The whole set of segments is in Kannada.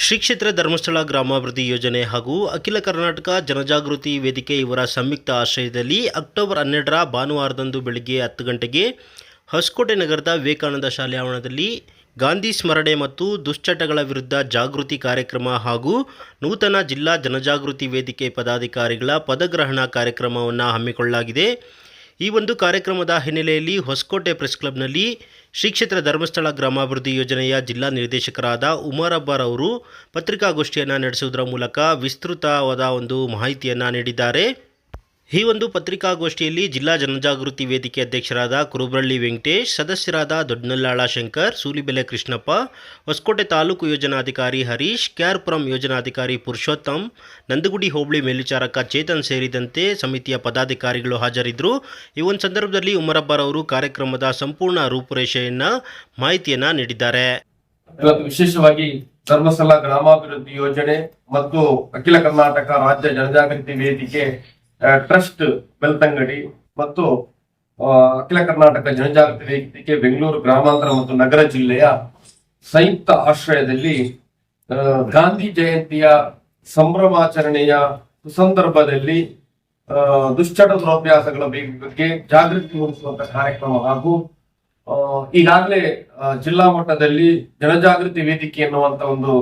ಶ್ರೀ ಕ್ಷೇತ್ರ ಧರ್ಮಸ್ಥಳ ಗ್ರಾಮಾಭಿವೃದ್ಧಿ ಯೋಜನೆ ಹಾಗೂ ಅಖಿಲ ಕರ್ನಾಟಕ ಜನಜಾಗೃತಿ ವೇದಿಕೆ ಇವರ ಸಂಯುಕ್ತ ಆಶ್ರಯದಲ್ಲಿ ಅಕ್ಟೋಬರ್ ಹನ್ನೆರಡರ ಭಾನುವಾರದಂದು ಬೆಳಗ್ಗೆ ಹತ್ತು ಗಂಟೆಗೆ ಹೊಸಕೋಟೆ ನಗರದ ವಿವೇಕಾನಂದ ಶಾಲೆ ಆವರಣದಲ್ಲಿ ಗಾಂಧಿ ಸ್ಮರಣೆ ಮತ್ತು ದುಶ್ಚಟಗಳ ವಿರುದ್ಧ ಜಾಗೃತಿ ಕಾರ್ಯಕ್ರಮ ಹಾಗೂ ನೂತನ ಜಿಲ್ಲಾ ಜನಜಾಗೃತಿ ವೇದಿಕೆ ಪದಾಧಿಕಾರಿಗಳ ಪದಗ್ರಹಣ ಕಾರ್ಯಕ್ರಮವನ್ನು ಹಮ್ಮಿಕೊಳ್ಳಲಾಗಿದೆ. ಈ ಒಂದು ಕಾರ್ಯಕ್ರಮದ ಹಿನ್ನೆಲೆಯಲ್ಲಿ ಹೊಸಕೋಟೆ ಪ್ರೆಸ್ ಕ್ಲಬ್ನಲ್ಲಿ ಶ್ರೀ ಕ್ಷೇತ್ರ ಧರ್ಮಸ್ಥಳ ಗ್ರಾಮಾಭಿವೃದ್ಧಿ ಯೋಜನೆಯ ಜಿಲ್ಲಾ ನಿರ್ದೇಶಕರಾದ ಉಮಾರಬ್ಬಾರ್ ಅವರು ಪತ್ರಿಕಾಗೋಷ್ಠಿಯನ್ನು ನಡೆಸುವುದರ ಮೂಲಕ ವಿಸ್ತೃತವಾದ ಒಂದು ಮಾಹಿತಿಯನ್ನು ನೀಡಿದ್ದಾರೆ. ಈ ಒಂದು ಪತ್ರಿಕಾಗೋಷ್ಠಿಯಲ್ಲಿ ಜಿಲ್ಲಾ ಜನಜಾಗೃತಿ ವೇದಿಕೆ ಅಧ್ಯಕ್ಷರಾದ ಕುರುಬ್ರಳ್ಳಿ ವೆಂಕಟೇಶ್, ಸದಸ್ಯರಾದ ದೊಡ್ಡನಲ್ಲಾಳ ಶಂಕರ್, ಸೂಲಿಬೆಲೆ ಕೃಷ್ಣಪ್ಪ, ಹೊಸಕೋಟೆ ತಾಲೂಕು ಯೋಜನಾಧಿಕಾರಿ ಹರೀಶ್, ಕ್ಯಾರ್ಪುರಂ ಯೋಜನಾಧಿಕಾರಿ ಪುರುಷೋತ್ತಮ್, ನಂದಗುಡಿ ಹೋಬಳಿ ಮೇಲ್ವಿಚಾರಕ ಚೇತನ್ ಸೇರಿದಂತೆ ಸಮಿತಿಯ ಪದಾಧಿಕಾರಿಗಳು ಹಾಜರಿದ್ದರು. ಈ ಒಂದು ಸಂದರ್ಭದಲ್ಲಿ ಉಮರಬ್ಬರ್ ಅವರು ಕಾರ್ಯಕ್ರಮದ ಸಂಪೂರ್ಣ ರೂಪುರೇಷೆಯನ್ನು ಮಾಹಿತಿಯನ್ನು ನೀಡಿದ್ದಾರೆ. ವಿಶೇಷವಾಗಿ ಧರ್ಮಸ್ಥಳ ಗ್ರಾಮಾಭಿವೃದ್ಧಿ ಯೋಜನೆ ಮತ್ತು ಅಖಿಲ ಕರ್ನಾಟಕ ರಾಜ್ಯ ಜನಜಾಗೃತಿ ವೇದಿಕೆ ಟ್ರಸ್ಟ್ ಬೆಳ್ತಂಗಡಿ ಮತ್ತು ಅಖಿಲ ಕರ್ನಾಟಕ ಜನಜಾಗೃತಿ ವೇದಿಕೆ ಬೆಂಗಳೂರು ಗ್ರಾಮಾಂತರ ಮತ್ತು ನಗರ ಜಿಲ್ಲೆಯ ಸಂಯುಕ್ತ ಆಶ್ರಯದಲ್ಲಿ ಗಾಂಧಿ ಜಯಂತಿಯ ಸಂಭ್ರಮಾಚರಣೆಯ ಸಂದರ್ಭದಲ್ಲಿ ದುಶ್ಚಟ ದುರಭ್ಯಾಸಗಳ ಬಗ್ಗೆ ಜಾಗೃತಿ ಮೂಡಿಸುವಂತಹ ಕಾರ್ಯಕ್ರಮ ಹಾಗೂ ಈಗಾಗಲೇ ಜಿಲ್ಲಾ ಮಟ್ಟದಲ್ಲಿ ಜನಜಾಗೃತಿ ವೇದಿಕೆ ಎನ್ನುವಂತ ಒಂದು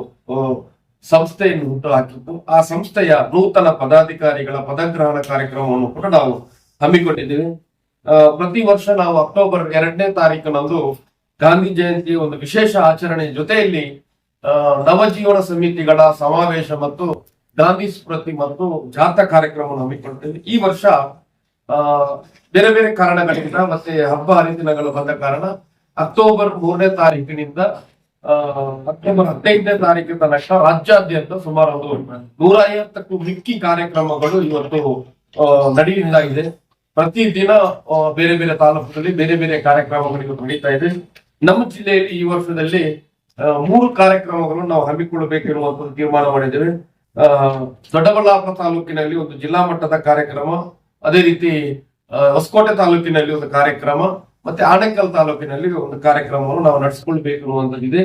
ಸಂಸ್ಥೆಯನ್ನು ಹುಟ್ಟು ಆ ಸಂಸ್ಥೆಯ ನೂತನ ಪದಾಧಿಕಾರಿಗಳ ಪದಗ್ರಹಣ ಕಾರ್ಯಕ್ರಮವನ್ನು ಕೂಡ ನಾವು ಹಮ್ಮಿಕೊಂಡಿದ್ದೇವೆ. ಪ್ರತಿ ವರ್ಷ ನಾವು ಅಕ್ಟೋಬರ್ ಎರಡನೇ ತಾರೀಕಿನಂದು ಗಾಂಧಿ ಜಯಂತಿಯ ಒಂದು ವಿಶೇಷ ಆಚರಣೆ ಜೊತೆಯಲ್ಲಿ ನವಜೀವನ ಸಮಿತಿಗಳ ಸಮಾವೇಶ ಮತ್ತು ಗಾಂಧಿ ಸ್ಮೃತಿ ಮತ್ತು ಜಾಥಾ ಕಾರ್ಯಕ್ರಮವನ್ನು ಹಮ್ಮಿಕೊಂಡಿದ್ದೇವೆ. ಈ ವರ್ಷ ಬೇರೆ ಬೇರೆ ಕಾರಣಗಳಿಂದ ಮತ್ತೆ ಹಬ್ಬ ಹರಿದಿನಗಳು ಬಂದ ಕಾರಣ ಅಕ್ಟೋಬರ್ ಮೂರನೇ ತಾರೀಕಿನಿಂದ ಅಕ್ಟೋಬರ್ ಹದಿನೈದನೇ ತಾರೀಕಿನ ತನಕ ರಾಜ್ಯಾದ್ಯಂತ ಸುಮಾರು ಒಂದು ನೂರ ಐವತ್ತಕ್ಕೂ ಮಿಕ್ಕಿ ಕಾರ್ಯಕ್ರಮಗಳು ಇವತ್ತು ನಡೆಯಲಾಗಿದೆ ಪ್ರತಿ ದಿನ ಬೇರೆ ಬೇರೆ ತಾಲೂಕುಗಳಲ್ಲಿ ಬೇರೆ ಬೇರೆ ಕಾರ್ಯಕ್ರಮಗಳು ಇವತ್ತು ನಡೀತಾ ಇದೆ. ನಮ್ಮ ಜಿಲ್ಲೆಯಲ್ಲಿ ಈ ವರ್ಷದಲ್ಲಿ ಮೂರು ಕಾರ್ಯಕ್ರಮಗಳನ್ನು ನಾವು ಹಮ್ಮಿಕೊಳ್ಳಬೇಕೆನ್ನುವಂತ ಒಂದು ತೀರ್ಮಾನ ಮಾಡಿದ್ದೇವೆ. ದೊಡ್ಡಬಳ್ಳಾಪುರ ತಾಲೂಕಿನಲ್ಲಿ ಒಂದು ಜಿಲ್ಲಾ ಮಟ್ಟದ ಕಾರ್ಯಕ್ರಮ, ಅದೇ ರೀತಿ ಹೊಸಕೋಟೆ ತಾಲೂಕಿನಲ್ಲಿ ಒಂದು ಕಾರ್ಯಕ್ರಮ ಮತ್ತೆ ಆಣೆಕಲ್ ತಾಲೂಕಿನಲ್ಲಿ ಒಂದು ಕಾರ್ಯಕ್ರಮವನ್ನು ನಾವು ನಡೆಸಿಕೊಳ್ಬೇಕು ಅನ್ನುವಂಥದ್ದಿದೆ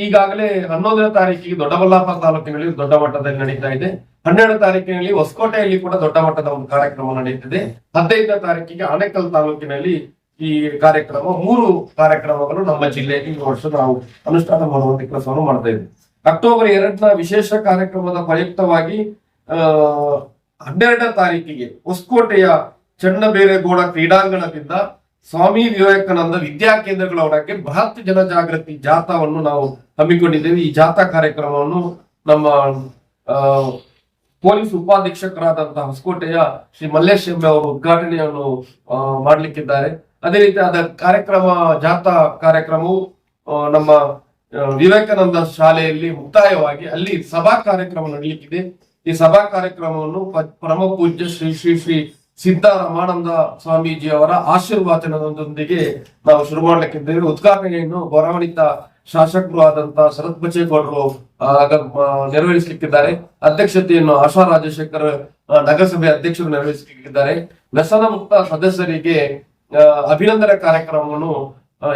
ಈಗಾಗಲೇ ಹನ್ನೊಂದನೇ ತಾರೀಕಿಗೆ ದೊಡ್ಡಬಳ್ಳಾಪುರ ತಾಲೂಕಿನಲ್ಲಿ ದೊಡ್ಡ ಮಟ್ಟದಲ್ಲಿ ನಡೀತಾ ಇದೆ. ಹನ್ನೆರಡು ತಾರೀಕಿನಲ್ಲಿ ಹೊಸಕೋಟೆಯಲ್ಲಿ ಕೂಡ ದೊಡ್ಡ ಮಟ್ಟದ ಒಂದು ಕಾರ್ಯಕ್ರಮ ನಡೆಯುತ್ತಿದೆ ಹದಿನೈದನೇ ತಾರೀಕಿಗೆ ಆನೇಕಲ್ ತಾಲೂಕಿನಲ್ಲಿ ಈ ಕಾರ್ಯಕ್ರಮ, ಮೂರು ಕಾರ್ಯಕ್ರಮಗಳು ನಮ್ಮ ಜಿಲ್ಲೆಯಲ್ಲಿ ಈ ವರ್ಷ ನಾವು ಅನುಷ್ಠಾನ ಮಾಡುವಂತ ಕೆಲಸವನ್ನು ಮಾಡ್ತಾ ಇದ್ದೀವಿ. ಅಕ್ಟೋಬರ್ ಎರಡನ ವಿಶೇಷ ಕಾರ್ಯಕ್ರಮದ ಪ್ರಯುಕ್ತವಾಗಿ ಆ, ಹನ್ನೆರಡನೇ ತಾರೀಕಿಗೆ ಹೊಸಕೋಟೆಯ ಚನ್ನಬೇರೆಗೌಡ ಕ್ರೀಡಾಂಗಣದಿಂದ ಸ್ವಾಮಿ ವಿವೇಕಾನಂದ ವಿದ್ಯಾ ಕೇಂದ್ರಗಳ ಒಳಗೆ ಬೃಹತ್ ಜನಜಾಗೃತಿ ಜಾಥಾವನ್ನು ನಾವು ಹಮ್ಮಿಕೊಂಡಿದ್ದೇವೆ. ಈ ಜಾಥಾ ಕಾರ್ಯಕ್ರಮವನ್ನು ನಮ್ಮ ಪೊಲೀಸ್ ಉಪಾಧೀಕ್ಷಕರಾದಂತಹ ಹೊಸಕೋಟೆಯ ಶ್ರೀ ಮಲ್ಲೇಶ್ ಎಂಬೆ ಅವರು ಉದ್ಘಾಟನೆಯನ್ನು ಮಾಡಲಿಕ್ಕಿದ್ದಾರೆ. ಅದೇ ರೀತಿ ಅದ ಕಾರ್ಯಕ್ರಮ, ಜಾಥಾ ಕಾರ್ಯಕ್ರಮವು ನಮ್ಮ ವಿವೇಕಾನಂದ ಶಾಲೆಯಲ್ಲಿ ಮುಕ್ತಾಯವಾಗಿ ಅಲ್ಲಿ ಸಭಾ ಕಾರ್ಯಕ್ರಮ ನಡೆಯಲಿಕ್ಕಿದೆ ಈ ಸಭಾ ಕಾರ್ಯಕ್ರಮವನ್ನು ಪರಮ ಪೂಜ್ಯ ಶ್ರೀ ಶ್ರೀ ಶ್ರೀ ಸಿದ್ದರಾಮಾನಂದ ಸ್ವಾಮೀಜಿ ಅವರ ಆಶೀರ್ವಾದನದೊಂದಿಗೆ ನಾವು ಶುರು ಮಾಡ್ಲಿಕ್ಕಿದ್ದೇವೆ. ಉದ್ಘಾಟನೆಯನ್ನು ಬರವಣಿತ ಶಾಸಕರು ಆದಂತಹ ಶರತ್ ಬಚ್ಚೇಗೌಡರು ನೆರವೇರಿಸಲಿಕ್ಕಿದ್ದಾರೆ. ಅಧ್ಯಕ್ಷತೆಯನ್ನು ಆಶಾ ರಾಜಶೇಖರ್ ನಗರಸಭೆ ಅಧ್ಯಕ್ಷರು ನೆರವೇರಿಸಲಿಕ್ಕಿದ್ದಾರೆ. ವ್ಯಸನ ಮುಕ್ತ ಸದಸ್ಯರಿಗೆ ಅಭಿನಂದನೆ ಕಾರ್ಯಕ್ರಮವನ್ನು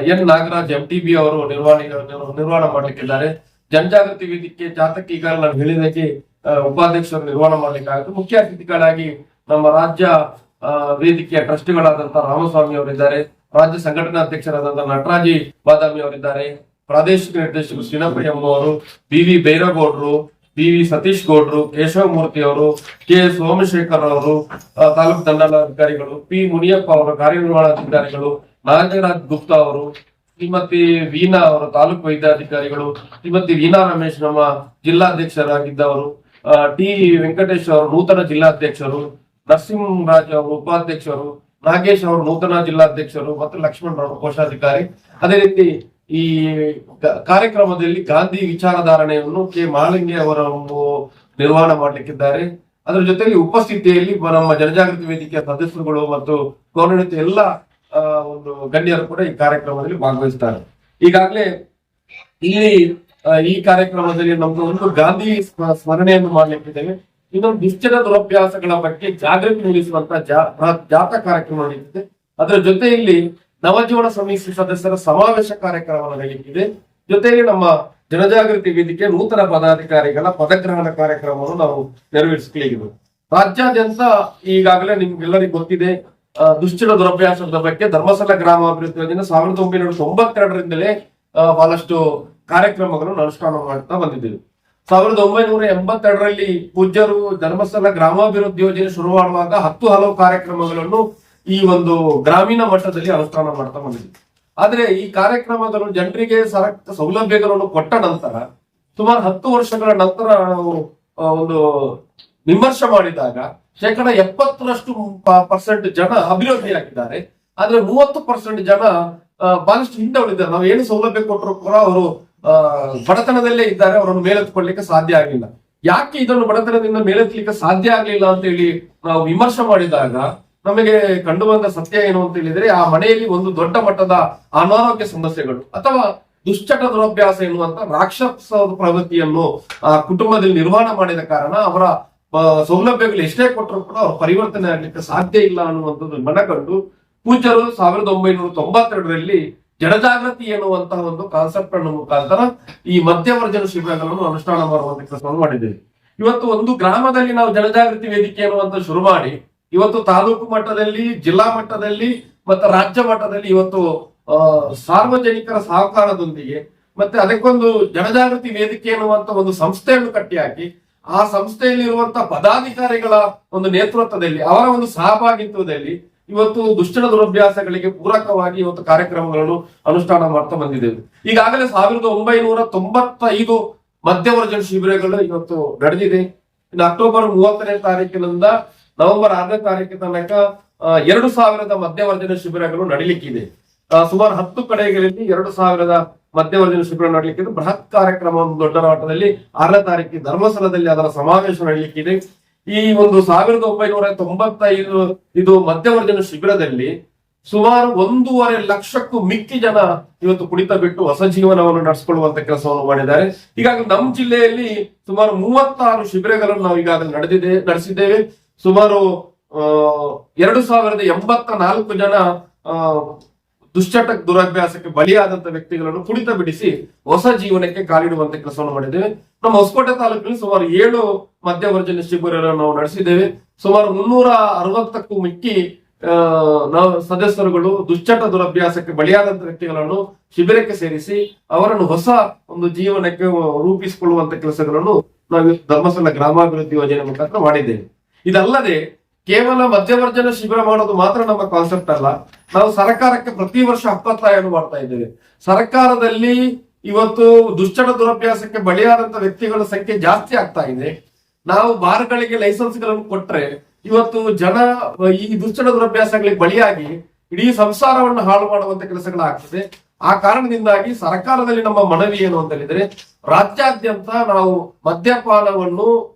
N. Nagaraj M T B ಅವರು ನಿರ್ವಹಣೆ ನಿರ್ವ- ನಿರ್ವಹಣೆ ಮಾಡ್ಲಿಕ್ಕಿದ್ದಾರೆ. ಜನಜಾಗೃತಿ ವೇದಿಕೆ ಜಾತಕ ಈಗಾಗಲೇ ನಾನು ಹೇಳಿದಾಗೆ ಆ, ಉಪಾಧ್ಯಕ್ಷರು ನಿರ್ವಹಣೆ ಮಾಡ್ಲಿಕ್ಕಾಗುತ್ತೆ. ಮುಖ್ಯ ಅತಿಥಿಗಳಾಗಿ ನಮ್ಮ ರಾಜ್ಯ ವೇದಿಕೆಯ ಟ್ರಸ್ಟಿಗಳಾದಂತಹ ರಾಮಸ್ವಾಮಿ ಅವರಿದ್ದಾರೆ, ರಾಜ್ಯ ಸಂಘಟನಾ ಅಧ್ಯಕ್ಷರಾದಂತಹ ನಟರಾಜಿ ಬಾದಾಮಿ ಅವರಿದ್ದಾರೆ, ಪ್ರಾದೇಶಿಕ ನಿರ್ದೇಶಕರು ಶ್ರೀನಪ್ಪ ಅವರು ಬಿವಿ ಬಿ ವಿ ಸತೀಶ್ ಗೌಡ್ರು ಕೇಶವ ಮೂರ್ತಿ ಅವರು, ಕೆ. ಸೋಮಶೇಖರ್ ಅವರು ತಾಲೂಕು ದಂಡಾಧಿಕಾರಿಗಳು ಪಿ. ಮುನಿಯಪ್ಪ ಅವರು, ಕಾರ್ಯನಿರ್ವಹಣಾಧಿಕಾರಿಗಳು, ನಾಗರಾಜ್ ಗುಪ್ತಾ ಅವರು, ಶ್ರೀಮತಿ ವೀಣಾ ಅವರು, ತಾಲೂಕು ವೈದ್ಯಾಧಿಕಾರಿಗಳು, ಶ್ರೀಮತಿ ವೀಣಾ ರಮೇಶ್ ನಮ್ಮ ಜಿಲ್ಲಾಧ್ಯಕ್ಷರಾಗಿದ್ದವರು ಟಿ. ವೆಂಕಟೇಶ್ ಅವರು, ನೂತನ ಜಿಲ್ಲಾಧ್ಯಕ್ಷರು ನರಸಿಂಹರಾಜ್ ಅವರು ಉಪಾಧ್ಯಕ್ಷರು, ನಾಗೇಶ್ ಅವರು ನೂತನ ಜಿಲ್ಲಾಧ್ಯಕ್ಷರು ಮತ್ತು ಲಕ್ಷ್ಮಣ್ ಅವರು ಕೋಶಾಧಿಕಾರಿ. ಅದೇ ರೀತಿ ಈ ಕಾರ್ಯಕ್ರಮದಲ್ಲಿ ಗಾಂಧಿ ವಿಚಾರಧಾರಣೆಯನ್ನು ಕೆ. ಮಾಲಿಂಗೆ ಅವರ ನಿರ್ವಹಣೆ ಮಾಡಲಿಕ್ಕಿದ್ದಾರೆ. ಅದರ ಜೊತೆಗೆ ಉಪಸ್ಥಿತಿಯಲ್ಲಿ ನಮ್ಮ ಜನಜಾಗೃತಿ ವೇದಿಕೆಯ ಸದಸ್ಯರುಗಳು ಮತ್ತು ಗೌರವಿತ ಎಲ್ಲ ಒಂದು ಗಣ್ಯರು ಕೂಡ ಈ ಕಾರ್ಯಕ್ರಮದಲ್ಲಿ ಭಾಗವಹಿಸ್ತಾರೆ. ಈಗಾಗಲೇ ಇಲ್ಲಿ ಈ ಕಾರ್ಯಕ್ರಮದಲ್ಲಿ ನಮ್ದು ಒಂದು ಗಾಂಧಿ ಸ್ಮ- ಸ್ಮರಣೆಯನ್ನು ಮಾಡ್ಲಿಕ್ಕಿದ್ದೇವೆ. ಇನ್ನೊಂದು ನಿಶ್ಚಿತ ದುರಭ್ಯಾಸಗಳ ಬಗ್ಗೆ ಜಾಗೃತಿ ಮೂಡಿಸುವಂತಹ ಜಾ- ಬೃಹತ್ ಜಾಥಾ ಕಾರ್ಯಕ್ರಮ ನಡೆಯುತ್ತಿದೆ. ಅದರ ಜೊತೆಯಲ್ಲಿ ನವಜೀವನ ಸಮಿತಿ ಸದಸ್ಯರ ಸಮಾವೇಶ ಕಾರ್ಯಕ್ರಮ ನಡೆಯುತ್ತಿದೆ. ಜೊತೆಗೆ ನಮ್ಮ ಜನಜಾಗೃತಿ ವೇದಿಕೆ ನೂತನ ಪದಾಧಿಕಾರಿಗಳ ಪದಗ್ರಹಣ ಕಾರ್ಯಕ್ರಮವನ್ನು ನಾವು ನೆರವೇರಿಸಲಿದ್ದೇವೆ ರಾಜ್ಯಾದ್ಯಂತ ಈಗಾಗಲೇ ನಿಮ್ಗೆಲ್ಲರಿಗೂ ಗೊತ್ತಿದೆ ಆ, ದುಶ್ಚಟ ದುರಭ್ಯಾಸದ ಬಗ್ಗೆ ಧರ್ಮಸ್ಥಳ ಗ್ರಾಮಾಭಿವೃದ್ಧಿ ಯೋಜನೆ ಸಾವಿರದ ಒಂಬೈನೂರ ತೊಂಬತ್ತೆರಡರಿಂದಲೇ ಬಹಳಷ್ಟು ಕಾರ್ಯಕ್ರಮಗಳನ್ನು ಅನುಷ್ಠಾನ ಮಾಡ್ತಾ ಬಂದಿದ್ದೇವೆ ಸಾವಿರದ ಒಂಬೈನೂರ ಎಂಬತ್ತೆರಡರಲ್ಲಿ ಪೂಜ್ಯರು ಧರ್ಮಸ್ಥಳ ಗ್ರಾಮಾಭಿವೃದ್ಧಿ ಯೋಜನೆ ಶುರು ಮಾಡುವಾಗ ಹತ್ತು ಹಲವು ಕಾರ್ಯಕ್ರಮಗಳನ್ನು ಈ ಒಂದು ಗ್ರಾಮೀಣ ಮಟ್ಟದಲ್ಲಿ ಅನುಷ್ಠಾನ ಮಾಡ್ತಾ ಬಂದಿದೆ. ಆದ್ರೆ ಈ ಕಾರ್ಯಕ್ರಮಗಳು ಜನರಿಗೆ ಸರಕ್ತ ಸೌಲಭ್ಯಗಳನ್ನು ಕೊಟ್ಟ ನಂತರ ಸುಮಾರು ಹತ್ತು ವರ್ಷಗಳ ನಂತರ ನಾವು ಒಂದು ವಿಮರ್ಶೆ ಮಾಡಿದಾಗ ಶೇಕಡ ಎಪ್ಪತ್ತರಷ್ಟು ಪರ್ಸೆಂಟ್ ಜನ ಅಭಿವೃದ್ಧಿಯಾಗಿದ್ದಾರೆ ಆದ್ರೆ ಮೂವತ್ತು ಪರ್ಸೆಂಟ್ ಜನ ಬಹಳಷ್ಟು ಹಿಂದೆ ಉಳಿದ್ದಾರೆ ನಾವು ಏನು ಸೌಲಭ್ಯ ಕೊಟ್ಟರು ಕೂಡ ಅವರು ಬಡತನದಲ್ಲೇ ಇದ್ದಾರೆ, ಅವರನ್ನು ಮೇಲೆತ್ಕೊಳ್ಳಿಕ್ಕೆ ಸಾಧ್ಯ ಆಗಲಿಲ್ಲ. ಯಾಕೆ ಇದನ್ನು ಬಡತನದಿಂದ ಮೇಲೆತ್ತಲಿಕ್ಕೆ ಸಾಧ್ಯ ಆಗಲಿಲ್ಲ ಅಂತ ಹೇಳಿ ನಾವು ವಿಮರ್ಶೆ ಮಾಡಿದಾಗ ನಮಗೆ ಕಂಡು ಬಂದ ಸತ್ಯ ಏನು ಅಂತ ಹೇಳಿದ್ರೆ, ಆ ಮನೆಯಲ್ಲಿ ಒಂದು ದೊಡ್ಡ ಮಟ್ಟದ ಅನಾರೋಗ್ಯ ಸಮಸ್ಯೆಗಳು ಅಥವಾ ದುಶ್ಚಟ ದುರಭ್ಯಾಸ ಎನ್ನುವಂತ ರಾಕ್ಷಸ ಪ್ರವೃತ್ತಿಯನ್ನು ಆ ಕುಟುಂಬದಲ್ಲಿ ನಿರ್ವಹಣೆ ಮಾಡಿದ ಕಾರಣ ಅವರ ಸೌಲಭ್ಯಗಳು ಎಷ್ಟೇ ಕೊಟ್ಟರು ಕೂಡ ಅವರು ಪರಿವರ್ತನೆ ಆಗ್ಲಿಕ್ಕೆ ಸಾಧ್ಯ ಇಲ್ಲ ಅನ್ನುವಂಥದ್ದು ಮನಗಂಡು ಪೂಜ್ಯರು ಸಾವಿರದ ಒಂಬೈನೂರ ತೊಂಬತ್ತೆರಡರಲ್ಲಿ ಜನಜಾಗೃತಿ ಎನ್ನುವಂತಹ ಒಂದು ಕಾನ್ಸೆಪ್ಟ್ ಅನ್ನು ಮುಖಾಂತರ ಈ ಮಧ್ಯವರ್ಜನ ಶಿಬಿರಗಳನ್ನು ಅನುಷ್ಠಾನ ಮಾಡುವಂತ ಕೆಲಸವನ್ನು ಮಾಡಿದ್ದೇವೆ. ಇವತ್ತು ಒಂದು ಗ್ರಾಮದಲ್ಲಿ ನಾವು ಜನಜಾಗೃತಿ ವೇದಿಕೆ ಅನ್ನುವಂತ ಶುರು ಮಾಡಿ, ಇವತ್ತು ತಾಲೂಕು ಮಟ್ಟದಲ್ಲಿ, ಜಿಲ್ಲಾ ಮಟ್ಟದಲ್ಲಿ ಮತ್ತು ರಾಜ್ಯ ಮಟ್ಟದಲ್ಲಿ ಇವತ್ತು ಸಾರ್ವಜನಿಕರ ಸಹಕಾರದೊಂದಿಗೆ ಮತ್ತೆ ಅದಕ್ಕೊಂದು ಜನಜಾಗೃತಿ ವೇದಿಕೆ ಎನ್ನುವಂತ ಒಂದು ಸಂಸ್ಥೆಯನ್ನು ಕಟ್ಟಿಹಾಕಿ ಆ ಸಂಸ್ಥೆಯಲ್ಲಿರುವಂತಹ ಪದಾಧಿಕಾರಿಗಳ ಒಂದು ನೇತೃತ್ವದಲ್ಲಿ, ಅವರ ಒಂದು ಸಹಭಾಗಿತ್ವದಲ್ಲಿ ಇವತ್ತು ದುಶ್ಚಟ ದುರಭ್ಯಾಸಗಳಿಗೆ ಪೂರಕವಾಗಿ ಇವತ್ತು ಕಾರ್ಯಕ್ರಮಗಳನ್ನು ಅನುಷ್ಠಾನ ಮಾಡ್ತಾ ಬಂದಿದ್ದೇವೆ. ಈಗಾಗಲೇ ಸಾವಿರದ ಒಂಬೈನೂರ ತೊಂಬತ್ತೈದು ಮಧ್ಯವರ್ಜನ ಶಿಬಿರಗಳು ಇವತ್ತು ನಡೆದಿದೆ. ಇನ್ನು ಅಕ್ಟೋಬರ್ ಮೂವತ್ತನೇ ತಾರೀಕಿನಿಂದ ನವೆಂಬರ್ ಆರನೇ ತಾರೀಕಿನ ತನಕ ಎರಡು ಸಾವಿರದ ಮಧ್ಯವರ್ಜನ ಶಿಬಿರಗಳು ನಡೀಲಿಕ್ಕಿದೆ ಸುಮಾರು ಹತ್ತು ಕಡೆಗಳಲ್ಲಿ ಎರಡು ಸಾವಿರದ ಮಧ್ಯವರ್ಜನ ಶಿಬಿರ ನಡೀಲಿಕ್ಕಿದೆ ಬೃಹತ್ ಕಾರ್ಯಕ್ರಮ ದೊಡ್ಡ ಮಟ್ಟದಲ್ಲಿ ಆರನೇ ತಾರೀಕಿಗೆ ಧರ್ಮಸ್ಥಳದಲ್ಲಿ ಅದರ ಸಮಾವೇಶ ನಡೀಲಿಕ್ಕಿದೆ ಈ ಒಂದು ಸಾವಿರದ ಒಂಬೈನೂರ ತೊಂಬತ್ತೈದು ಇದು ಮಧ್ಯವರ್ಜನ ಶಿಬಿರದಲ್ಲಿ ಸುಮಾರು ಒಂದೂವರೆ ಲಕ್ಷಕ್ಕೂ ಮಿಕ್ಕಿ ಜನ ಇವತ್ತು ಕುಡಿತ ಬಿಟ್ಟು ಹೊಸ ಜೀವನವನ್ನು ನಡೆಸಿಕೊಳ್ಳುವಂತ ಕೆಲಸವನ್ನು ಮಾಡಿದ್ದಾರೆ. ಈಗಾಗಲೇ ನಮ್ಮ ಜಿಲ್ಲೆಯಲ್ಲಿ ಸುಮಾರು ಮೂವತ್ತಾರು ಶಿಬಿರಗಳನ್ನು ನಾವು ಈಗಾಗಲೇ ನಡೆದಿದೆ, ನಡೆಸಿದ್ದೇವೆ. ಸುಮಾರು ಎರಡು ಸಾವಿರದ ಎಂಬತ್ತ ನಾಲ್ಕು ಜನ ದುಶ್ಚಟ ದುರಭ್ಯಾಸಕ್ಕೆ ಬಲಿಯಾದಂತ ವ್ಯಕ್ತಿಗಳನ್ನು ಕುಡಿತ ಬಿಡಿಸಿ ಹೊಸ ಜೀವನಕ್ಕೆ ಕಾಲಿಡುವಂತ ಕೆಲಸವನ್ನು ಮಾಡಿದ್ದೇವೆ. ನಮ್ಮ ಹೊಸಕೋಟೆ ತಾಲೂಕಿನಲ್ಲಿ ಸುಮಾರು ಏಳು ಮಧ್ಯವರ್ಜನ ಶಿಬಿರಗಳನ್ನು ನಾವು ನಡೆಸಿದ್ದೇವೆ. ಸುಮಾರು ಮುನ್ನೂರ ಅರವತ್ತಕ್ಕೂ ಮಿಕ್ಕಿ ನಾವು ಸದಸ್ಯರುಗಳು ದುಶ್ಚಟ ದುರಭ್ಯಾಸಕ್ಕೆ ಬಲಿಯಾದಂತ ವ್ಯಕ್ತಿಗಳನ್ನು ಶಿಬಿರಕ್ಕೆ ಸೇರಿಸಿ ಅವರನ್ನು ಹೊಸ ಒಂದು ಜೀವನಕ್ಕೆ ರೂಪಿಸಿಕೊಳ್ಳುವಂತ ಕೆಲಸಗಳನ್ನು ನಾವು ಧರ್ಮಸ್ಥಳ ಗ್ರಾಮಾಭಿವೃದ್ಧಿ ಯೋಜನೆ ಮುಖಾಂತರ ಮಾಡಿದ್ದೇವೆ. ಇದಲ್ಲದೆ ಕೇವಲ ಮಧ್ಯವರ್ಜನ ಶಿಬಿರ ಮಾಡೋದು ಮಾತ್ರ ನಮ್ಮ ಕಾನ್ಸೆಪ್ಟ್ ಅಲ್ಲ. ನಾವು ಸರ್ಕಾರಕ್ಕೆ ಪ್ರತಿ ವರ್ಷ ಹಕ್ಕತ್ತಾಯನ್ನು ಮಾಡ್ತಾ ಇದ್ದೇವೆ. ಸರ್ಕಾರದಲ್ಲಿ ಇವತ್ತು ದುಶ್ಚಟ ದುರಭ್ಯಾಸಕ್ಕೆ ಬಲಿಯಾದಂತ ವ್ಯಕ್ತಿಗಳ ಸಂಖ್ಯೆ ಜಾಸ್ತಿ ಆಗ್ತಾ ಇದೆ. ನಾವು ಬಾರ್ಗಳಿಗೆ ಲೈಸೆನ್ಸ್ಗಳನ್ನು ಕೊಟ್ರೆ ಇವತ್ತು ಜನ ಈ ದುಶ್ಚಟ ದುರಭ್ಯಾಸಗಳಿಗೆ ಬಳಿಯಾಗಿ ಇಡೀ ಸಂಸಾರವನ್ನು ಹಾಳು ಮಾಡುವಂತ ಕೆಲಸಗಳಾಗ್ತದೆ ಆ ಕಾರಣದಿಂದಾಗಿ ಸರ್ಕಾರದಲ್ಲಿ ನಮ್ಮ ಮನವಿ ಏನು ಅಂತ ಹೇಳಿದ್ರೆ, ರಾಜ್ಯಾದ್ಯಂತ ನಾವು ಮದ್ಯಪಾನವನ್ನು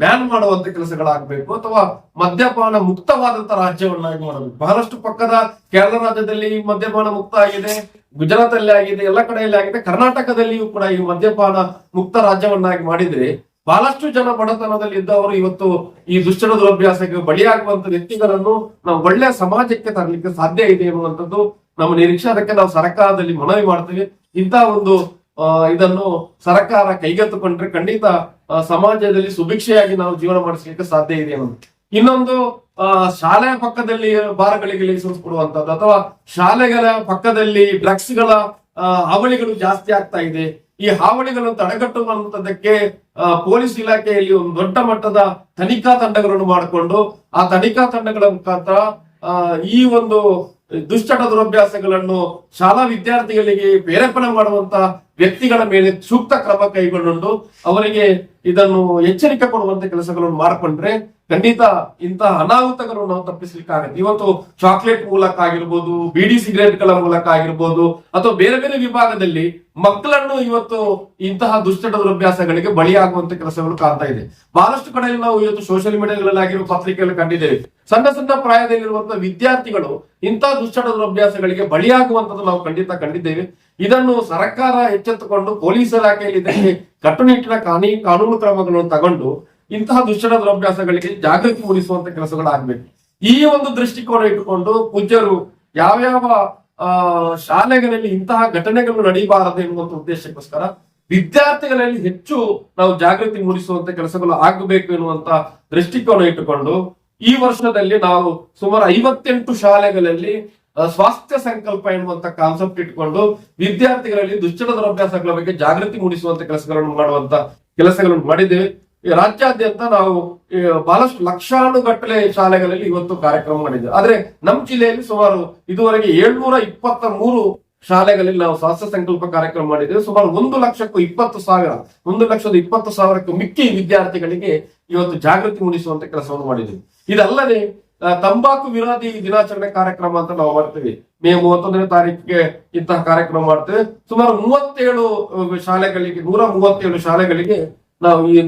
ಬ್ಯಾನ್ ಮಾಡುವಂತ ಕೆಲಸಗಳಾಗಬೇಕು ಅಥವಾ ಮದ್ಯಪಾನ ಮುಕ್ತವಾದಂತ ರಾಜ್ಯವನ್ನಾಗಿ ಮಾಡಬೇಕು. ಬಹಳಷ್ಟು ಪಕ್ಕದ ಕೇರಳ ರಾಜ್ಯದಲ್ಲಿ ಮದ್ಯಪಾನ ಮುಕ್ತ ಆಗಿದೆ ಗುಜರಾತ್ ಅಲ್ಲಿ ಆಗಿದೆ, ಎಲ್ಲ ಕಡೆಯಲ್ಲಿ ಆಗಿದೆ. ಕರ್ನಾಟಕದಲ್ಲಿಯೂ ಕೂಡ ಈ ಮದ್ಯಪಾನ ಮುಕ್ತ ರಾಜ್ಯವನ್ನಾಗಿ ಮಾಡಿದ್ರೆ ಬಹಳಷ್ಟು ಜನ ಬಡತನದಲ್ಲಿ ಇದ್ದವರು ಇವತ್ತು ಈ ದುಶ್ಚಟ ದುರಭ್ಯಾಸಕ್ಕೆ ಬಲಿಯಾಗುವಂತ ವ್ಯಕ್ತಿಗಳನ್ನು ನಾವು ಒಳ್ಳೆಯ ಸಮಾಜಕ್ಕೆ ತರಲಿಕ್ಕೆ ಸಾಧ್ಯ ಇದೆ ಎನ್ನುವಂಥದ್ದು ನಮ್ಮ ನಿರೀಕ್ಷೆ. ಅದಕ್ಕೆ ನಾವು ಸರ್ಕಾರದಲ್ಲಿ ಮನವಿ ಮಾಡ್ತೇವೆ. ಇಂತಹ ಒಂದು ಇದನ್ನು ಸರ್ಕಾರ ಕೈಗೆತ್ತುಕೊಂಡ್ರೆ ಖಂಡಿತ ಸಮಾಜದಲ್ಲಿ ಸುಭಿಕ್ಷೆಯಾಗಿ ನಾವು ಜೀವನ ಮಾಡಿಸ್ಲಿಕ್ಕೆ ಸಾಧ್ಯ ಇದೆ ಅನ್ನೋದು ಇನ್ನೊಂದು ಶಾಲೆಯ ಪಕ್ಕದಲ್ಲಿ ಬಾರ್ಗಳಿಗೆ ಲೈಸೆನ್ಸ್ ಕೊಡುವಂತದ್ದು ಅಥವಾ ಶಾಲೆಗಳ ಪಕ್ಕದಲ್ಲಿ ಡ್ರಗ್ಸ್ಗಳ ಹಾವಳಿಗಳು ಜಾಸ್ತಿ ಆಗ್ತಾ ಇದೆ. ಈ ಹಾವಳಿಗಳನ್ನು ತಡೆಗಟ್ಟುವಂತದಕ್ಕೆ ಪೊಲೀಸ್ ಇಲಾಖೆಯಲ್ಲಿ ಒಂದು ದೊಡ್ಡ ಮಟ್ಟದ ತನಿಖಾ ತಂಡಗಳನ್ನು ಮಾಡಿಕೊಂಡು, ಆ ತನಿಖಾ ತಂಡಗಳ ಮುಖಾಂತರ ಈ ಒಂದು ದುಶ್ಚಟ ದುರಭ್ಯಾಸಗಳನ್ನು ಶಾಲಾ ವಿದ್ಯಾರ್ಥಿಗಳಿಗೆ ಪ್ರೇರೇಪಣೆ ಮಾಡುವಂತ ವ್ಯಕ್ತಿಗಳ ಮೇಲೆ ಸೂಕ್ತ ಕ್ರಮ ಕೈಗೊಂಡು ಅವರಿಗೆ ಇದನ್ನು ಎಚ್ಚರಿಕೆ ಕೊಡುವಂತ ಕೆಲಸಗಳನ್ನು ಮಾಡಿಕೊಂಡ್ರೆ ಖಂಡಿತ ಇಂತಹ ಅನಾಹುತಗಳನ್ನು ನಾವು ತಪ್ಪಿಸ್ಲಿಕ್ಕಾಗತ್ತೆ. ಇವತ್ತು ಚಾಕ್ಲೇಟ್ ಮೂಲಕ ಆಗಿರ್ಬೋದು ಬಿಡಿ ಸಿಗರೇಟ್ಗಳ ಮೂಲಕ ಆಗಿರ್ಬೋದು, ಅಥವಾ ಬೇರೆ ಬೇರೆ ವಿಭಾಗದಲ್ಲಿ ಮಕ್ಕಳನ್ನು ಇವತ್ತು ಇಂತಹ ದುಶ್ಚಟ ದುರಭ್ಯಾಸಗಳಿಗೆ ಬಲಿಯಾಗುವಂತ ಕೆಲಸಗಳು ಕಾಣ್ತಾ ಇದೆ. ಬಹಳಷ್ಟು ಕಡೆಯಲ್ಲಿ ನಾವು ಇವತ್ತು ಸೋಷಿಯಲ್ ಮೀಡಿಯಾಗಳಲ್ಲಿ ಆಗಿರುವ ಪತ್ರಿಕೆಯಲ್ಲಿ ಕಂಡಿದ್ದೇವೆ. ಸಣ್ಣ ಸಣ್ಣ ಪ್ರಾಯದಲ್ಲಿರುವಂತಹ ವಿದ್ಯಾರ್ಥಿಗಳು ಇಂತಹ ದುಶ್ಚಟ ದುರಭ್ಯಾಸಗಳಿಗೆ ಬಲಿಯಾಗುವಂತದ್ದು ನಾವು ಖಂಡಿತ ಕಂಡಿದ್ದೇವೆ. ಇದನ್ನು ಸರ್ಕಾರ ಎಚ್ಚೆತ್ತುಕೊಂಡು ಪೊಲೀಸ್ ಇಲಾಖೆಯಲ್ಲಿ ಇದಕ್ಕೆ ಕಟ್ಟುನಿಟ್ಟಿನ ಕಾನೂನು ಕಾನೂನು ಕ್ರಮಗಳನ್ನು ತಗೊಂಡು ಇಂತಹ ದುಶ್ಚಟ ದುರಭ್ಯಾಸಗಳಿಗೆ ಜಾಗೃತಿ ಮೂಡಿಸುವಂತ ಕೆಲಸಗಳಾಗಬೇಕು. ಈ ಒಂದು ದೃಷ್ಟಿಕೋನ ಇಟ್ಟುಕೊಂಡು ಪೂಜ್ಯರು ಯಾವ್ಯಾವ ಆ, ಶಾಲೆಗಳಲ್ಲಿ ಇಂತಹ ಘಟನೆಗಳು ನಡೀಬಾರದು ಎನ್ನುವಂತ ಉದ್ದೇಶಕ್ಕೋಸ್ಕರ ವಿದ್ಯಾರ್ಥಿಗಳಲ್ಲಿ ಹೆಚ್ಚು ನಾವು ಜಾಗೃತಿ ಮೂಡಿಸುವಂತ ಕೆಲಸಗಳು ಆಗಬೇಕು ಎನ್ನುವಂತ ದೃಷ್ಟಿಕೋನ ಇಟ್ಟುಕೊಂಡು ಈ ವರ್ಷದಲ್ಲಿ ನಾವು ಸುಮಾರು ಐವತ್ತೆಂಟು ಶಾಲೆಗಳಲ್ಲಿ ಸ್ವಾಸ್ಥ್ಯ ಸಂಕಲ್ಪ ಎನ್ನುವಂತಹ ಕಾನ್ಸೆಪ್ಟ್ ಇಟ್ಕೊಂಡು ವಿದ್ಯಾರ್ಥಿಗಳಲ್ಲಿ ದುಶ್ಚಟ ದುರಭ್ಯಾಸಗಳ ಬಗ್ಗೆ ಜಾಗೃತಿ ಮೂಡಿಸುವಂತ ಕೆಲಸಗಳನ್ನು ಮಾಡುವಂತ ಕೆಲಸಗಳನ್ನು ಮಾಡಿದ್ದೇವೆ. ರಾಜ್ಯಾದ್ಯಂತ ನಾವು ಬಹಳಷ್ಟು ಲಕ್ಷಾನುಗಟ್ಟಲೆ ಶಾಲೆಗಳಲ್ಲಿ ಇವತ್ತು ಕಾರ್ಯಕ್ರಮ ಮಾಡಿದ್ದೇವೆ. ಆದ್ರೆ ನಮ್ಮ ಜಿಲ್ಲೆಯಲ್ಲಿ ಸುಮಾರು ಇದುವರೆಗೆ ಏಳ್ನೂರ ಇಪ್ಪತ್ತ ಮೂರು ಶಾಲೆಗಳಲ್ಲಿ ನಾವು ಸ್ವಾಸ್ಥ್ಯ ಸಂಕಲ್ಪ ಕಾರ್ಯಕ್ರಮ ಮಾಡಿದ್ದೇವೆ. ಸುಮಾರು ಒಂದು ಲಕ್ಷಕ್ಕೂ ಇಪ್ಪತ್ತು ಸಾವಿರ, ಒಂದು ಲಕ್ಷದ ಇಪ್ಪತ್ತು ಸಾವಿರಕ್ಕೂ ಮಿಕ್ಕಿ ವಿದ್ಯಾರ್ಥಿಗಳಿಗೆ ಇವತ್ತು ಜಾಗೃತಿ ಮೂಡಿಸುವಂತ ಕೆಲಸವನ್ನು ಮಾಡಿದ್ದೇವೆ. ಇದಲ್ಲದೆ ತಂಬಾಕು ವಿರೋಧಿ ದಿನಾಚರಣೆ ಕಾರ್ಯಕ್ರಮ ಅಂತ ನಾವು ಮಾಡ್ತೀವಿ. ಮೇ ಮೂವತ್ತೊಂದನೇ ತಾರೀಕಿಗೆ ಇಂತಹ ಕಾರ್ಯಕ್ರಮ ಮಾಡ್ತೇವೆ. ಸುಮಾರು ಮೂವತ್ತೇಳು ಶಾಲೆಗಳಿಗೆ, ನೂರ ಮೂವತ್ತೇಳು ಶಾಲೆಗಳಿಗೆ ನಾವು ಈ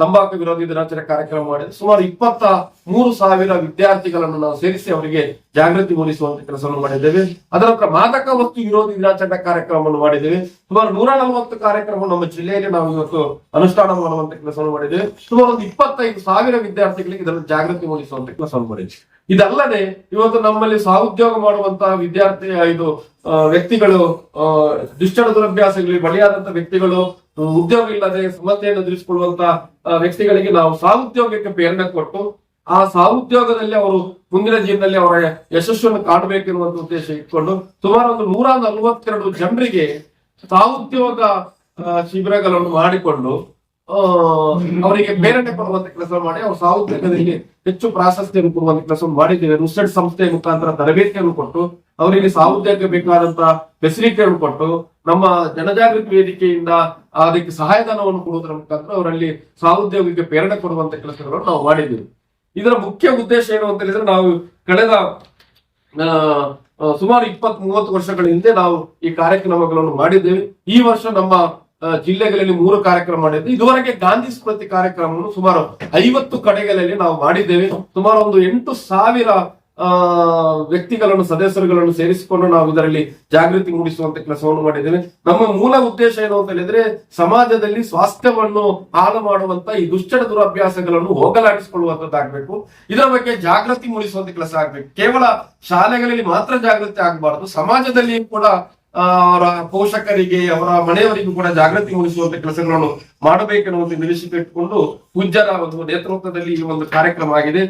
ತಂಬಾಕು ವಿರೋಧಿ ದಿನಾಚರಣೆ ಕಾರ್ಯಕ್ರಮ ಮಾಡಿದ್ರೆ ಸುಮಾರು ಇಪ್ಪತ್ತ ಮೂರು ಸಾವಿರ ವಿದ್ಯಾರ್ಥಿಗಳನ್ನು ನಾವು ಸೇರಿಸಿ ಅವರಿಗೆ ಜಾಗೃತಿ ಮೂಡಿಸುವಂತ ಕೆಲಸವನ್ನು ಮಾಡಿದ್ದೇವೆ. ಅದರ ನಂತರ ಮಾದಕ ವಸ್ತು ವಿರೋಧಿ ದಿನಾಚರಣೆ ಕಾರ್ಯಕ್ರಮವನ್ನು ಮಾಡಿದ್ದೇವೆ. ಸುಮಾರು ನೂರ ನಲವತ್ತು ಕಾರ್ಯಕ್ರಮ ನಮ್ಮ ಜಿಲ್ಲೆಯಲ್ಲಿ ನಾವು ಇವತ್ತು ಅನುಷ್ಠಾನ ಮಾಡುವಂತ ಕೆಲಸವನ್ನು ಮಾಡಿದ್ದೇವೆ. ಸುಮಾರು ಒಂದು ಇಪ್ಪತ್ತೈದು ಸಾವಿರ ವಿದ್ಯಾರ್ಥಿಗಳಿಗೆ ಇದನ್ನು ಜಾಗೃತಿ ಮೂಡಿಸುವಂತ ಕೆಲಸವನ್ನು ಮಾಡಿದ್ದೇವೆ. ಇದಲ್ಲದೆ ಇವತ್ತು ನಮ್ಮಲ್ಲಿ ಸಹೋದ್ಯೋಗ ಮಾಡುವಂತಹ ವಿದ್ಯಾರ್ಥಿ, ಇದು ವ್ಯಕ್ತಿಗಳು ದುಶ್ಚಟ ದುರಭ್ಯಾಸಗಳಿಗೆ ಬಲಿಯಾದಂತ ವ್ಯಕ್ತಿಗಳು ಉದ್ಯೋಗ ಇಲ್ಲದೆ ಸಮಸ್ಯೆಯನ್ನು ಎದುರಿಸಿಕೊಳ್ಳುವಂತ ವ್ಯಕ್ತಿಗಳಿಗೆ ನಾವು ಸಹೋದ್ಯೋಗಕ್ಕೆ ಪ್ರೇರಣೆ ಕೊಟ್ಟು, ಆ ಸಹೋದ್ಯೋಗದಲ್ಲಿ ಅವರು ಮುಂದಿನ ಜೀವನದಲ್ಲಿ ಅವರ ಯಶಸ್ಸನ್ನು ಕಾಣಬೇಕೆನ್ನುವಂತ ಉದ್ದೇಶ ಇಟ್ಕೊಂಡು, ಸುಮಾರು ಒಂದು ನೂರ ನಲವತ್ತೆರಡು ಜನರಿಗೆ ಸಹೋದ್ಯೋಗ ಶಿಬಿರಗಳನ್ನು ಮಾಡಿಕೊಂಡು ಅವರಿಗೆ ಪ್ರೇರಣೆ ಕೊಡುವಂತ ಕೆಲಸ ಮಾಡಿ ಅವ್ರ ಸಹೋದ್ಯೋಗದಲ್ಲಿ ಹೆಚ್ಚು ಪ್ರಾಶಸ್ತ್ಯವನ್ನು ಕೊಡುವಂತ ಕೆಲಸ ಮಾಡಿದ್ದೇವೆ. ರುಸೆಡ್ ಸಂಸ್ಥೆಯ ಮುಖಾಂತರ ತರಬೇತಿಯನ್ನು ಕೊಟ್ಟು, ಅವರಿಗೆ ಸಾವುದ್ಯಕ್ಕೆ ಬೇಕಾದಂತಹ ಫೆಸಿಲಿಟಿಯನ್ನು ಕೊಟ್ಟು, ನಮ್ಮ ಜನಜಾಗೃತಿ ವೇದಿಕೆಯಿಂದ ಅದಕ್ಕೆ ಸಹಾಯಧನವನ್ನು ಕೊಡುವುದರ ಮುಖಾಂತರ ಅವರಲ್ಲಿ ಸಾವುದ್ಯೋಗಕ್ಕೆ ಪ್ರೇರಣೆ ಕೊಡುವಂತ ಕೆಲಸಗಳನ್ನು ನಾವು ಮಾಡಿದ್ದೇವೆ. ಇದರ ಮುಖ್ಯ ಉದ್ದೇಶ ಏನು ಅಂತ ಹೇಳಿದ್ರೆ ನಾವು ಕಳೆದ ಸುಮಾರು ಇಪ್ಪತ್ತ್ ಮೂವತ್ತು ವರ್ಷಗಳ ಹಿಂದೆ ನಾವು ಈ ಕಾರ್ಯಕ್ರಮಗಳನ್ನು ಮಾಡಿದ್ದೇವೆ. ಈ ವರ್ಷ ನಮ್ಮ ಜಿಲ್ಲೆಗಳಲ್ಲಿ ಮೂರು ಕಾರ್ಯಕ್ರಮ ಮಾಡಿದ್ವಿ ಇದುವರೆಗೆ ಗಾಂಧಿ ಸ್ಮೃತಿ ಕಾರ್ಯಕ್ರಮವನ್ನು ಸುಮಾರು ಐವತ್ತು ಕಡೆಗಳಲ್ಲಿ ನಾವು ಮಾಡಿದ್ದೇವೆ. ಸುಮಾರು ಒಂದು ಎಂಟು ಸಾವಿರ ವ್ಯಕ್ತಿಗಳನ್ನು, ಸದಸ್ಯರುಗಳನ್ನು ಸೇರಿಸಿಕೊಂಡು ನಾವು ಇದರಲ್ಲಿ ಜಾಗೃತಿ ಮೂಡಿಸುವಂತ ಕೆಲಸವನ್ನು ಮಾಡಿದ್ದೇವೆ. ನಮ್ಮ ಮೂಲ ಉದ್ದೇಶ ಏನು ಅಂತ ಹೇಳಿದ್ರೆ ಸಮಾಜದಲ್ಲಿ ಸ್ವಾಸ್ಥ್ಯವನ್ನು ಹಾಳು ಮಾಡುವಂತ ಈ ದುಶ್ಚಟ ದುರಭ್ಯಾಸಗಳನ್ನು ಹೋಗಲಾಡಿಸಿಕೊಳ್ಳುವಂತದ್ದಾಗಬೇಕು. ಇದರ ಬಗ್ಗೆ ಜಾಗೃತಿ ಮೂಡಿಸುವಂತ ಕೆಲಸ ಆಗ್ಬೇಕು. ಕೇವಲ ಶಾಲೆಗಳಲ್ಲಿ ಮಾತ್ರ ಜಾಗೃತಿ ಆಗಬಾರದು. ಸಮಾಜದಲ್ಲಿ ಕೂಡ ಅವರ ಪೋಷಕರಿಗೆ, ಅವರ ಮನೆಯವರಿಗೂ ಕೂಡ ಜಾಗೃತಿ ಮೂಡಿಸುವಂತ ಕೆಲಸಗಳನ್ನು ಮಾಡಬೇಕೆನ್ನುವಂತ ನಿರೀಕ್ಷೆ ಇಟ್ಟುಕೊಂಡು ಪೂಜ್ಯರ ಒಂದು ನೇತೃತ್ವದಲ್ಲಿ ಈ ಒಂದು ಕಾರ್ಯಕ್ರಮ ಆಗಿದೆ.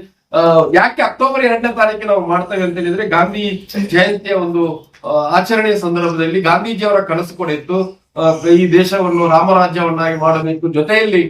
ಯಾಕೆ ಅಕ್ಟೋಬರ್ ಎರಡನೇ ತಾರೀಕಿಗೆ ನಾವು ಮಾಡ್ತೇವೆ ಅಂತ ಹೇಳಿದ್ರೆ ಗಾಂಧಿ ಜಯಂತಿಯ ಒಂದು ಆಚರಣೆಯ ಸಂದರ್ಭದಲ್ಲಿ ಗಾಂಧೀಜಿಯವರ ಕನಸು ಕೂಡ ಈ ದೇಶವನ್ನು ರಾಮರಾಜ್ಯವನ್ನಾಗಿ ಮಾಡಬೇಕು. ಜೊತೆಯಲ್ಲಿ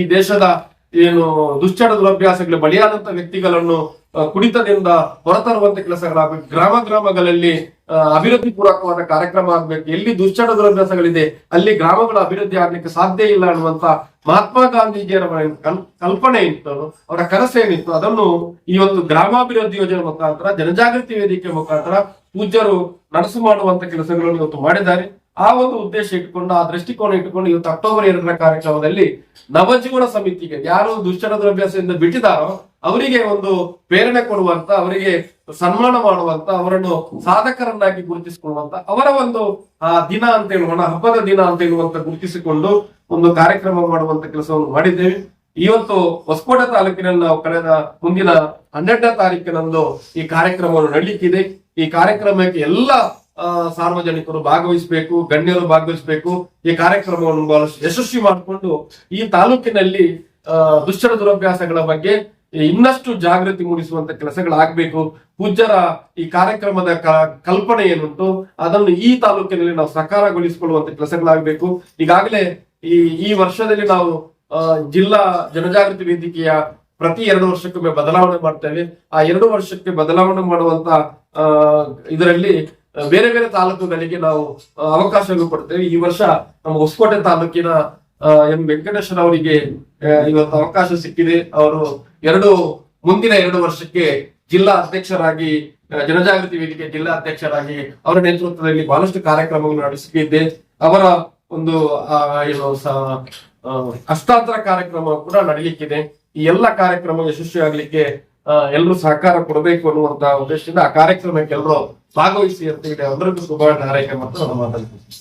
ಈ ದೇಶದ ಏನು ದುಶ್ಚಟ ದುರಭ್ಯಾಸಗಳ ಬಲಿಯಾದಂತ ವ್ಯಕ್ತಿಗಳನ್ನು ಕುಡಿತದಿಂದ ಹೊರತರುವಂತ ಕೆಲಸಗಳಾಗಬೇಕು. ಗ್ರಾಮ ಗ್ರಾಮಗಳಲ್ಲಿ ಅಭಿವೃದ್ಧಿ ಪೂರಕವಾದ ಕಾರ್ಯಕ್ರಮ ಆಗ್ಬೇಕು. ಎಲ್ಲಿ ದುಶ್ಚಟ ದುರಭ್ಯಾಸಗಳಿದೆ ಅಲ್ಲಿ ಗ್ರಾಮಗಳ ಅಭಿವೃದ್ಧಿ ಆಗ್ಲಿಕ್ಕೆ ಸಾಧ್ಯ ಇಲ್ಲ ಅನ್ನುವಂತ ಮಹಾತ್ಮ ಗಾಂಧೀಜಿಯವರ ಕಲ್- ಕಲ್ಪನೆ ಇತ್ತು. ಅವರ ಕನಸೇನಿತ್ತು ಅದನ್ನು ಈ ಒಂದು ಗ್ರಾಮಾಭಿವೃದ್ಧಿ ಯೋಜನೆ ಮುಖಾಂತರ, ಜನಜಾಗೃತಿ ವೇದಿಕೆ ಮುಖಾಂತರ ಪೂಜ್ಯರು ನಡೆಸು ಮಾಡುವಂತ ಕೆಲಸಗಳನ್ನು ಇವತ್ತು ಮಾಡಿದ್ದಾರೆ. ಆ ಒಂದು ಉದ್ದೇಶ ಇಟ್ಕೊಂಡು ಆ ದೃಷ್ಟಿಕೋನ ಇಟ್ಟುಕೊಂಡು ಇವತ್ತು ಅಕ್ಟೋಬರ್ ಎರಡರ ಕಾರ್ಯಕ್ರಮದಲ್ಲಿ ನವಜೀವನ ಸಮಿತಿಗೆ ಯಾರು ದುಶ್ಚಟ ದುರಭ್ಯಾಸದಿಂದ ಬಿಟ್ಟಿದಾರೋ ಅವರಿಗೆ ಒಂದು ಪ್ರೇರಣೆ ಕೊಡುವಂತ, ಅವರಿಗೆ ಸನ್ಮಾನ ಮಾಡುವಂತ, ಅವರನ್ನು ಸಾಧಕರನ್ನಾಗಿ ಗುರುತಿಸಿಕೊಳ್ಳುವಂತ, ಅವರ ಒಂದು, ಆ, ದಿನ ಅಂತ ಹೇಳುವಣ, ಹಬ್ಬದ ದಿನ ಅಂತ ಹೇಳುವಂತ ಗುರುತಿಸಿಕೊಂಡು ಒಂದು ಕಾರ್ಯಕ್ರಮ ಮಾಡುವಂತ ಕೆಲಸವನ್ನು ಮಾಡಿದ್ದೇವೆ. ಇವತ್ತು ಹೊಸಕೋಟೆ ತಾಲೂಕಿನಲ್ಲಿ ನಾವು ಕಳೆದ ಮುಂದಿನ ಹನ್ನೆರಡನೇ ತಾರೀಕಿನಂದು ಈ ಕಾರ್ಯಕ್ರಮವನ್ನು ನಡೀತಿದೆ ಈ ಕಾರ್ಯಕ್ರಮಕ್ಕೆ ಎಲ್ಲ ಸಾರ್ವಜನಿಕರು ಭಾಗವಹಿಸಬೇಕು, ಗಣ್ಯರು ಭಾಗವಹಿಸಬೇಕು. ಈ ಕಾರ್ಯಕ್ರಮವನ್ನು ಬಹಳಷ್ಟು ಯಶಸ್ವಿ ಮಾಡಿಕೊಂಡು ಈ ತಾಲೂಕಿನಲ್ಲಿ ದುಶ್ಚರ ದುರಭ್ಯಾಸಗಳ ಬಗ್ಗೆ ಇನ್ನಷ್ಟು ಜಾಗೃತಿ ಮೂಡಿಸುವಂತ ಕೆಲಸಗಳಾಗಬೇಕು. ಪೂಜ್ಯರ ಈ ಕಾರ್ಯಕ್ರಮದ ಕಲ್ಪನೆ ಏನುಂಟು, ಅದನ್ನು ಈ ತಾಲೂಕಿನಲ್ಲಿ ನಾವು ಸಕಾರಗೊಳಿಸಿಕೊಳ್ಳುವಂತ ಕೆಲಸಗಳಾಗಬೇಕು. ಈಗಾಗಲೇ ಈ ಈ ವರ್ಷದಲ್ಲಿ ನಾವು ಜಿಲ್ಲಾ ಜನಜಾಗೃತಿ ವೇದಿಕೆಯ ಪ್ರತಿ ಎರಡು ವರ್ಷಕ್ಕೊಮ್ಮೆ ಬದಲಾವಣೆ ಮಾಡ್ತೇವೆ. ಆ ಎರಡು ವರ್ಷಕ್ಕೆ ಬದಲಾವಣೆ ಮಾಡುವಂತ ಇದರಲ್ಲಿ ಬೇರೆ ಬೇರೆ ತಾಲೂಕುಗಳಿಗೆ ನಾವು ಅವಕಾಶಗಳು ಕೊಡ್ತೇವೆ. ಈ ವರ್ಷ ನಮ್ಮ ಹೊಸಕೋಟೆ ತಾಲೂಕಿನ ಎಂ ವೆಂಕಟೇಶ್ವರ ಅವರಿಗೆ ಇವತ್ತು ಅವಕಾಶ ಸಿಕ್ಕಿದೆ. ಅವರು ಎರಡು, ಮುಂದಿನ ಎರಡು ವರ್ಷಕ್ಕೆ ಜಿಲ್ಲಾ ಅಧ್ಯಕ್ಷರಾಗಿ ಜನಜಾಗೃತಿ ವೇದಿಕೆ ಜಿಲ್ಲಾ ಅಧ್ಯಕ್ಷರಾಗಿ ಅವರ ನೇತೃತ್ವದಲ್ಲಿ ಬಹಳಷ್ಟು ಕಾರ್ಯಕ್ರಮಗಳನ್ನು ನಡೆಸುತ್ತಿದ್ದೆ. ಅವರ ಒಂದು ಏನು ಹಸ್ತಾಂತರ ಕಾರ್ಯಕ್ರಮ ಕೂಡ ನಡೀಲಿಕ್ಕಿದೆ. ಈ ಎಲ್ಲ ಕಾರ್ಯಕ್ರಮ ಯಶಸ್ವಿ ಆಗ್ಲಿಕ್ಕೆ ಎಲ್ಲರೂ ಸಹಕಾರ ಕೊಡಬೇಕು ಅನ್ನುವಂತ ಉದ್ದೇಶದಿಂದ ಆ ಕಾರ್ಯಕ್ರಮಕ್ಕೆ ಎಲ್ಲರೂ ಭಾಗವಹಿಸಿ ಅಂತ ಹೇಳಿ ಎಲ್ಲರಿಗೂ ಶುಭ ಹಾರೈಕೆ ಮತ್ತು ಮಾತಾಡ್ತೀನಿ.